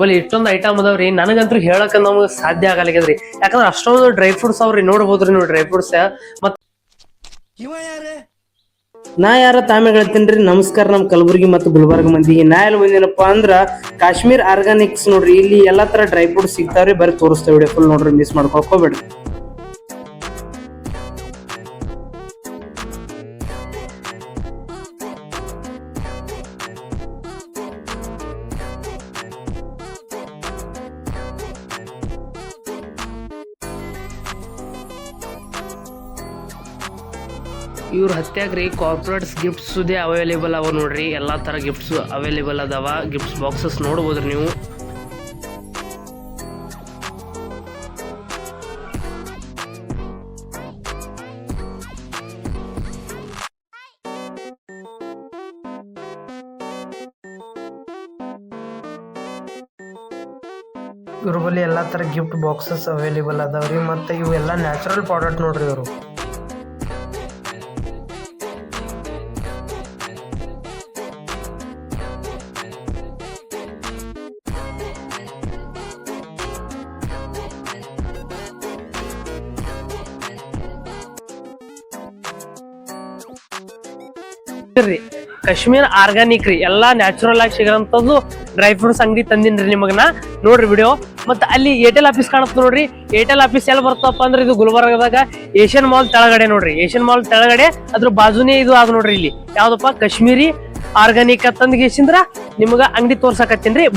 ಬಲ್ಲಿ ಇಷ್ಟೊಂದು ಐಟಮ್ ಅದಾವ್ರಿ. ನನಗಂತೂ ಹೇಳಕ್ ನಮ್ಗೆ ಸಾಧ್ಯ ಆಗಲ್ಲಾಗ್ಯದ್ರಿ. ಯಾಕಂದ್ರೆ ಅಷ್ಟೊಂದು ಡ್ರೈ ಫ್ರೂಟ್ಸ್ ಅವ್ರಿ, ನೋಡ್ಬೋದ್ರಿ ನೀವು ಡ್ರೈ ಫ್ರೂಟ್ಸ್ ಮತ್ ನಾ ಯಾರ ತಾಮೆ ಹೇಳ್ತೀನಿ ನಮಸ್ಕಾರ ನಮ್ಮ ಕಲಬುರ್ಗಿ ಮತ್ತು ಗುಲ್ಬರ್ಗ ಮಂದಿಗೆ. ನಾ ಎಲ್ಲಿ ಬಂದಿನಪ್ಪ ಅಂದ್ರ ಕಾಶ್ಮೀರ್ ಆರ್ಗಾನಿಕ್ಸ್ ನೋಡ್ರಿ. ಇಲ್ಲಿ ಎಲ್ಲಾ ತರ ಡ್ರೈ ಫ್ರೂಟ್ಸ್ ಸಿಗ್ತಾವ್ರಿ. ಬರೀ ತೋರಿಸ್ತೇವೆ ವಿಡಿಯೋ ಫುಲ್ ನೋಡ್ರಿ ಮಿಸ್ ಮಾಡ್ಕೊಕ್ ಹೋಗ್ಬೇಡ್ರಿ ಹತ್ಯಾಗ ರೀ ಕಾರ್ಪೊರೇಟ್ಸ್ ಗಿಫ್ಟ್ಸ್ ಸುದೇ ಅವೈಲೇಬಲ್ ಅವ ನೋಡ್ರಿ. ಎಲ್ಲಾ ತರ ಗಿಫ್ಟ್ಸ್ ಅವೈಲೇಬಲ್ ಅದಾವ. ಗಿಫ್ಟ್ಸ್ ಬಾಕ್ಸಸ್ ನೋಡ್ಬೋದ್ರಿ ನೀವು. ಇವ್ರ ಬಳಿ ಎಲ್ಲಾ ತರ ಗಿಫ್ಟ್ ಬಾಕ್ಸಸ್ ಅವೈಲೇಬಲ್ ಅದಾವ ಮತ್ತೆ ಮತ್ತು ಇವೆಲ್ಲ ನ್ಯಾಚುರಲ್ ಪ್ರಾಡಕ್ಟ್ ನೋಡ್ರಿ ಇವರು. ರೀ ಕಾಶ್ಮೀರ್ ಆರ್ಗಾನಿಕ್ ರೀ, ಎಲ್ಲಾ ನ್ಯಾಚುರಲ್ ಆಗಿ ಸಿಗೋಂಥದ್ದು ಡ್ರೈ ಫ್ರೂಟ್ಸ್ ಅಂಗಡಿ ತಂದಿನ್ರಿ ನಿಮಗನ. ನೋಡ್ರಿ ವಿಡಿಯೋ ಮತ್ತ ಅಲ್ಲಿ ಏರ್ಟೆಲ್ ಆಫೀಸ್ ಕಾಣುತ್ತೆ ನೋಡ್ರಿ. ಏರ್ಟೆಲ್ ಆಫೀಸ್ ಎಲ್ಲಿ ಬರ್ತಪ್ಪ ಅಂದ್ರೆ ಇದು ಗುಲ್ಬರ್ಗದಾಗ ಏಷ್ಯನ್ ಮಾಲ್ ತೆಳಗಡೆ ನೋಡ್ರಿ. ಏಷ್ಯನ್ ಮಾಲ್ ತೆಳಗಡೆ ಅದ್ರ ಬಾಜುನೇ ಇದು ಆಗ ನೋಡ್ರಿ ಇಲ್ಲಿ. ಯಾವ್ದಪ್ಪ? ಕಾಶ್ಮೀರಿ ಆರ್ಗಾನಿಕ್ ಅಂತಂದ್ ಗೇಸಿಂದ್ರ ನಿಮ್ಗ ಅಂಗಡಿ ತೋರ್ಸಕತ್ತೀನ್ರಿ